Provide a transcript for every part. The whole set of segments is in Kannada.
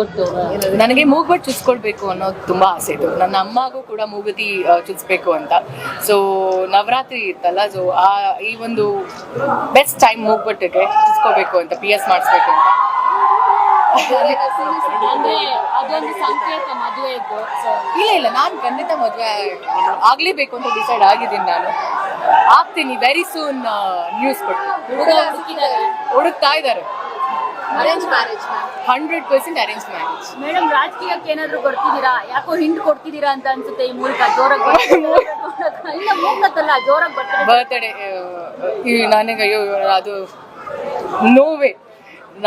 ಮೂಗ್ಬೊಟ್ಟು ನನಗೆ ಮೂಗ್ಬಟ್ಟು ಚುಚ್ಕೊಳ್ಬೇಕು ಅನ್ನೋದು ತುಂಬಾ ಆಸೆ ಇತ್ತು. ನನ್ನ ಅಮ್ಮಗೂ ಕೂಡ ಮೂಗುತಿ ಚುಚ್ಬೇಕು ಅಂತ. ಸೊ ನವರಾತ್ರಿ ಇತ್ತಲ್ಲ ಸೊ ಆ ಈ ಒಂದು ಬೆಸ್ಟ್ ಟೈಮ್ ಮೂಗ್ಬಟ್ಟಿಗೆ ಚುಚ್ಕೋಬೇಕು ಅಂತ ಪಿ ಎಸ್ ಮಾಡಿಸ್ಬೇಕು ಅಂತ. ಅಂದ್ರೆ ಅದೊಂದು ಸಂಕೇತ ಇಲ್ಲ ಇಲ್ಲ ನಾನು ಖಂಡಿತ ಮದುವೆ ಆಗ್ಲೇಬೇಕು ಅಂತ ಡಿಸೈಡ್ ಆಗಿದ್ದೀನಿ ನಾನು. ಆಗ್ತೀನಿ ವೆರಿ ಸೂನ್ ನ್ಯೂಸ್ ಕೊಟ್ಟು ಹುಡುಗ ಹುಡುಕ್ತಾ ಇದ್ದಾರೆ. Arrange marriage hundred percent arrange marriage madam ರಾಜಕೀಯಕ್ಕೆ ಏನಾದ್ರು ಬರ್ತಿದ್ದೀರಾ ಯಾಕೋ ಹಿಂಟ್ ಕೊಡ್ತಿದ್ದೀರಾ ಅಂತ ಅನ್ಸುತ್ತೆ ಈ ಮೂಲಕ? ಜೋರಾಗಿ. ಇಲ್ಲ ಮೂಗತ್ತಲ್ಲ ಜೋರಾಗಿ ಬರ್ತಾರೆ ಬರ್ತಡೇ ನನಗೆ ಅಯ್ಯೋ ಅದು ನೋವೇ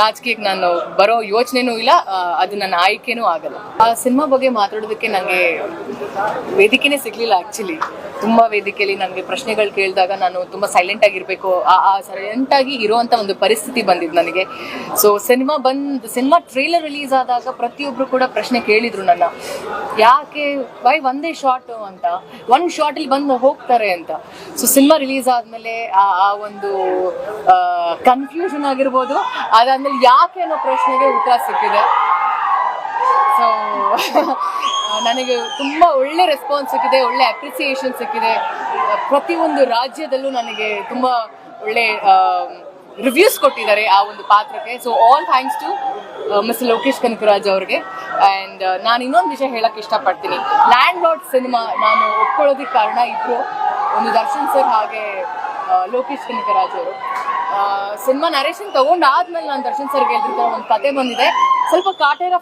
ರಾಜಕೀಯಕ್ಕೆ ನಾನು ಬರೋ ಯೋಚನೆನೂ ಇಲ್ಲ ಅದು ನನ್ನ ಆಯ್ಕೆನೂ ಆಗಲ್ಲ. ಆ ಸಿನಿಮಾ ಬಗ್ಗೆ ಮಾತಾಡೋದಕ್ಕೆ ನನಗೆ ವೇದಿಕೆನೇ ಸಿಗ್ಲಿಲ್ಲ ಆಕ್ಚುಲಿ ತುಂಬ ವೇದಿಕೆಯಲ್ಲಿ ನನಗೆ ಪ್ರಶ್ನೆಗಳು ಕೇಳಿದಾಗ ನಾನು ತುಂಬ ಸೈಲೆಂಟ್ ಆಗಿರಬೇಕು, ಆ ಸೈಲೆಂಟ್ ಆಗಿ ಇರುವಂತ ಒಂದು ಪರಿಸ್ಥಿತಿ ಬಂದಿದ್ದು ನನಗೆ. ಸೊ ಸಿನಿಮಾ ಬಂದು, ಸಿನಿಮಾ ಟ್ರೇಲರ್ ರಿಲೀಸ್ ಆದಾಗ ಪ್ರತಿಯೊಬ್ಬರು ಕೂಡ ಪ್ರಶ್ನೆ ಕೇಳಿದ್ರು ನನ್ನ, ಯಾಕೆ ವೈ ಒಂದೇ ಶಾಟ್ ಅಂತ? ಒಂದು ಶಾರ್ಟ್ ಅಲ್ಲಿ ಬಂದು ಹೋಗ್ತಾರೆ ಅಂತ. ಸೊ ಸಿನಿಮಾ ರಿಲೀಸ್ ಆದ್ಮೇಲೆ ಆ ಒಂದು ಕನ್ಫ್ಯೂಷನ್ ಆಗಿರ್ಬೋದು. ಅದಾದ್ಮೇಲೆ ಯಾಕೆ ಅನ್ನೋ ಪ್ರಶ್ನೆಗೆ ಉತ್ತರ ಸಿಕ್ಕಿದೆ. ಸೊ ನನಗೆ ತುಂಬ ಒಳ್ಳೆ ರೆಸ್ಪಾನ್ಸ್ ಸಿಕ್ಕಿದೆ, ಒಳ್ಳೆ ಅಪ್ರಿಸಿಯೇಷನ್ ಸಿಕ್ಕಿದೆ. ಪ್ರತಿಯೊಂದು ರಾಜ್ಯದಲ್ಲೂ ನನಗೆ ತುಂಬ ಒಳ್ಳೆ ರಿವ್ಯೂಸ್ ಕೊಟ್ಟಿದ್ದಾರೆ ಆ ಒಂದು ಪಾತ್ರಕ್ಕೆ. So all thanks to Mr Lokesh Kanagaraj ಅವ್ರಿಗೆ. ಆ್ಯಂಡ್ ನಾನು ಇನ್ನೊಂದು ವಿಷಯ ಹೇಳಕ್ಕೆ ಇಷ್ಟಪಡ್ತೀನಿ. ಲ್ಯಾಂಡ್ ಲಾಡ್ ಸಿನಿಮಾ ನಾನು ಒಪ್ಕೊಳ್ಳೋದಕ್ಕೆ ಕಾರಣ ಇಬ್ಬರು ಒಂದು ದರ್ಶನ್ ಸರ್ ಹಾಗೆ ಲೋಕೇಶ್ ಕನಕರಾಜ್ ಅವರು. ಸಿನಿಮಾ ನರೇಶನ್ ತಗೊಂಡಾದ್ಮೇಲೆ ನಾನು ದರ್ಶನ್ ಸರ್ ಹೇಳ್ತಿರ್ತಾರೆ ಒಂದು ಕತೆ ಬಂದಿದೆ. ಸ್ವಲ್ಪ ಕಾಟೇರ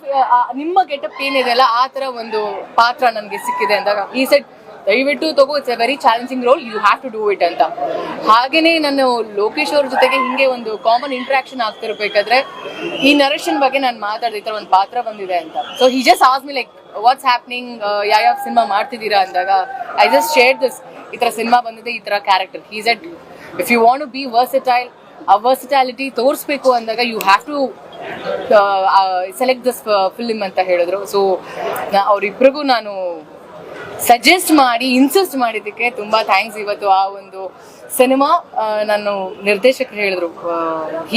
ನಿಮ್ಮ ಗೆಟಪ್ ಏನಿದೆಯಲ್ಲ ಆ ತರ ಒಂದು ಪಾತ್ರ ನನಗೆ ಸಿಕ್ಕಿದೆ ಅಂದಾಗ ಈ ಸೆಟ್ ದಯವಿಟ್ಟು ತಗೋ it's a very challenging role you have to do it ಅಂತ. ಹಾಗೇನೆ ನಾನು ಲೋಕೇಶ್ ಅವ್ರ ಜೊತೆಗೆ ಹಿಂಗೆ ಒಂದು ಕಾಮನ್ ಇಂಟ್ರಾಕ್ಷನ್ ಆಗ್ತಿರ್ಬೇಕಾದ್ರೆ, ಈ ನರೇಶನ್ ಬಗ್ಗೆ ನಾನು ಮಾತಾಡಿದ ಈ ಒಂದು ಪಾತ್ರ ಬಂದಿದೆ ಅಂತ. So he just ask me like what's happening ಯಾವ ಸಿನಿಮಾ ಮಾಡ್ತಿದ್ದೀರಾ? ಅಂದಾಗ ಐ ಜಸ್ಟ್ ಶೇರ್ ದಿಸ್ ಈ ತರ ಸಿನಿಮಾ ಬಂದಿದೆ, ಈ ತರ character is at if you want be versatile ಆ ವರ್ಸಿಟಾಲಿಟಿ ತೋರಿಸ್ಬೇಕು ಅಂದಾಗ you have to select this film ಅಂತ ಹೇಳಿದ್ರು. ಸೊ ಅವರಿಬ್ಬರಿಗೂ ನಾನು ಸಜೆಸ್ಟ್ ಮಾಡಿ ಇನ್ಸಿಸ್ಟ್ ಮಾಡಿದ್ದಕ್ಕೆ ತುಂಬ ಥ್ಯಾಂಕ್ಸ್ ಇವತ್ತು ಆ ಒಂದು ಸಿನಿಮಾ ನಾನು ನಿರ್ದೇಶಕರು ಹೇಳಿದ್ರು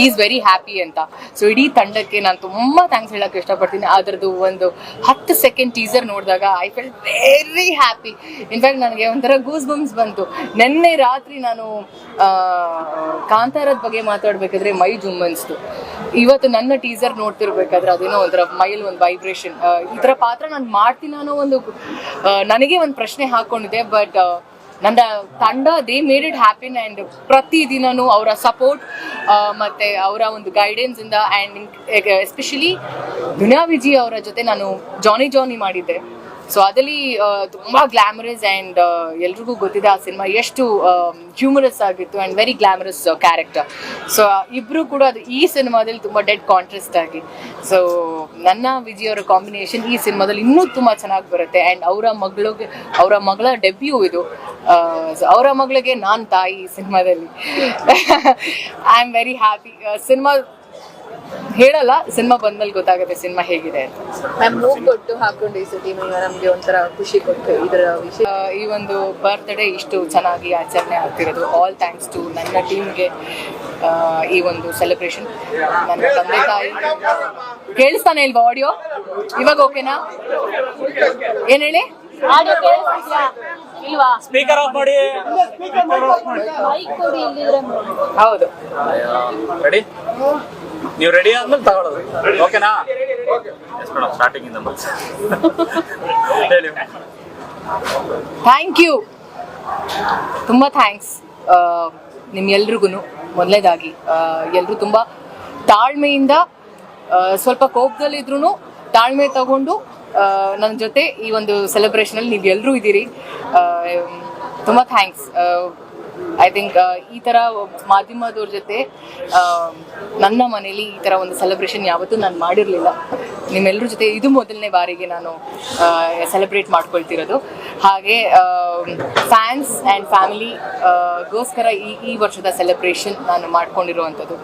ಈಸ್ ವೆರಿ ಹ್ಯಾಪಿ ಅಂತ. ಸೊ ಇಡೀ ತಂಡಕ್ಕೆ ನಾನು ತುಂಬ ಥ್ಯಾಂಕ್ಸ್ ಹೇಳಕ್ಕೆ ಇಷ್ಟಪಡ್ತೀನಿ. ಅದರದ್ದು ಒಂದು ಹತ್ತು ಸೆಕೆಂಡ್ ಟೀಸರ್ ನೋಡಿದಾಗ I felt very happy in fact ನನಗೆ ಒಂಥರ ಗೂಸ್ ಬಂಪ್ಸ್ ಬಂತು. ನಿನ್ನೆ ರಾತ್ರಿ ನಾನು ಕಾಂತಾರದ ಬಗ್ಗೆ ಮಾತಾಡ್ಬೇಕಾದ್ರೆ ಮೈ ಜುಮ್ಮನ್ಸ್ತು ಇವತ್ತು ನನ್ನ ಟೀಸರ್ ನೋಡ್ತಿರ್ಬೇಕಾದ್ರೆ ಅದೇನೋ ಒಂಥರ ಮೈಲ್ ಒಂದು ವೈಬ್ರೇಷನ್ ಈ ಥರ ಪಾತ್ರ ನಾನು ಮಾಡ್ತೀನಿ ಅನ್ನೋ ಒಂದು ನನಗೆ ಒಂದು ಪ್ರಶ್ನೆ ಹಾಕೊಂಡಿದೆ ಬಟ್ ನನ್ನ ತಂಡ they made it happen and ಪ್ರತಿದಿನನೂ ಅವರ ಸಪೋರ್ಟ್ ಮತ್ತು ಅವರ ಒಂದು ಗೈಡೆನ್ಸ್ ಇಂದ ಆ್ಯಂಡ್ ಎಸ್ಪೆಷಲಿ ದುನಿಯಾ ವಿಜಿ ಅವರ ಜೊತೆ ನಾನು ಜಾನಿ ಜಾನಿ ಮಾಡಿದ್ದೆ. ಸೊ ಅದಲ್ಲಿ ತುಂಬ ಗ್ಲಾಮರಸ್ ಆ್ಯಂಡ್ ಎಲ್ರಿಗೂ ಗೊತ್ತಿದೆ ಆ ಸಿನಿಮಾ ಎಷ್ಟು ಹ್ಯೂಮರಸ್ ಆಗಿತ್ತು and very glamorous character so ಇಬ್ಬರು ಕೂಡ ಅದು ಈ ಸಿನಿಮಾದಲ್ಲಿ ತುಂಬ ಡೆಡ್ ಕಾಂಟ್ರೆಸ್ಟ್ ಆಗಿ. ಸೊ ನನ್ನ ವಿಜಯ್ ಅವರ ಕಾಂಬಿನೇಷನ್ ಈ ಸಿನಿಮಾದಲ್ಲಿ ಇನ್ನೂ ತುಂಬ ಚೆನ್ನಾಗಿ ಬರುತ್ತೆ ಆ್ಯಂಡ್ ಅವರ ಮಗಳಿಗೆ, ಅವರ ಮಗಳ ಡೆಬ್ಯೂ ಇದು. ಅವರ ಮಗಳಿಗೆ ನಾನು ತಾಯಿ ಈ ಸಿನಿಮಾದಲ್ಲಿ. I am very happy cinema ಹೇಳಲ್ಲ ಸಿನಿಮಾ ಬಂದ್ಮೇಲೆ ಗೊತ್ತಾಗುತ್ತೆ ಸಿನಿಮಾ ಹೇಗಿದೆ ಅಂತ. ಮ್ಯಾಮ್ ಮೂಗ್ಬೊಟ್ಟು ಹಾಕೊಂಡು ಈ ಸತಿ ನಮ್ಗೆ ಒಂಥರ ಖುಷಿ ಕೊಟ್ಟು ಇದರ ವಿಷಯ. ಆ, ಈ ಒಂದು ಬರ್ತ್ಡೇ ಇಷ್ಟು ಚೆನ್ನಾಗಿ ಆಚರಣೆ ಆಗ್ತಿರೋದು. ಆಲ್ ಥ್ಯಾಂಕ್ಸ್ ಟು ನನ್ನ ಟೀಮ್ಗೆ ಈ ಒಂದು ಸೆಲೆಬ್ರೇಷನ್ ನನ್ನ ತಂದೆ ತಾಯಿ. ಕೇಳಿಸ್ತಾನೆ ಇಲ್ವಾ ಆಡಿಯೋ ಇವಾಗ ಓಕೆನಾ ಏನ್ ಹೇಳಿ? ಆಡಿಯೋ ಕೇಳಿಸ್ತಿದ್ಯಾ? ಇಲ್ವಾ? ಸ್ಪೀಕರ್ ಆಫ್ ಮಾಡಿ. ಮೈಕ್ ಕೊಡಿ ಇಲ್ಲಿದ್ರೆ ಹೌದು. ರೆಡಿ ನೀವು ರೆಡಿ ಆದ್ಮೇಲೆ ತಗೊಳ್ಳೋದು. ಓಕೆನಾ ಸ್ಟಾರ್ಟಿಂಗ್ ಇಂದ ಹೇಳಿ. ಥ್ಯಾಂಕ್ ಯು ತುಂಬ ಥ್ಯಾಂಕ್ಸ್ ನಿಮ್ಗೆಲ್ರಿಗೂ ಮೊದಲನೇದಾಗಿ ಎಲ್ಲರೂ ತುಂಬ ತಾಳ್ಮೆಯಿಂದ ಸ್ವಲ್ಪ ಕೋಪದಲ್ಲಿದ್ರೂ ತಾಳ್ಮೆ ತಗೊಂಡು ನನ್ನ ಜೊತೆ ಈ ಒಂದು ಸೆಲೆಬ್ರೇಷನಲ್ಲಿ ನೀವು ಎಲ್ಲರೂ ಇದ್ದೀರಿ. ತುಂಬ ಥ್ಯಾಂಕ್ಸ್ ಐ ಥಿಂಕ್ ಈ ತರ ಮಾಧ್ಯಮದವ್ರ ಜೊತೆ ನನ್ನ ಮನೇಲಿ ಈ ತರ ಒಂದು ಸೆಲೆಬ್ರೇಷನ್ ಯಾವತ್ತೂ ನಾನು ಮಾಡಿರಲಿಲ್ಲ. ನಿಮ್ಮೆಲ್ಲರ ಜೊತೆ ಇದು ಮೊದಲನೇ ಬಾರಿಗೆ ನಾನು ಸೆಲೆಬ್ರೇಟ್ ಮಾಡ್ಕೊಳ್ತಿರೋದು. ಹಾಗೆ ಫ್ಯಾನ್ಸ್ ಆ್ಯಂಡ್ ಫ್ಯಾಮಿಲಿ ಗೋಸ್ಕರ ಈ ಈ ವರ್ಷದ ಸೆಲೆಬ್ರೇಷನ್ ನಾನು ಮಾಡ್ಕೊಂಡಿರುವಂಥದ್ದು.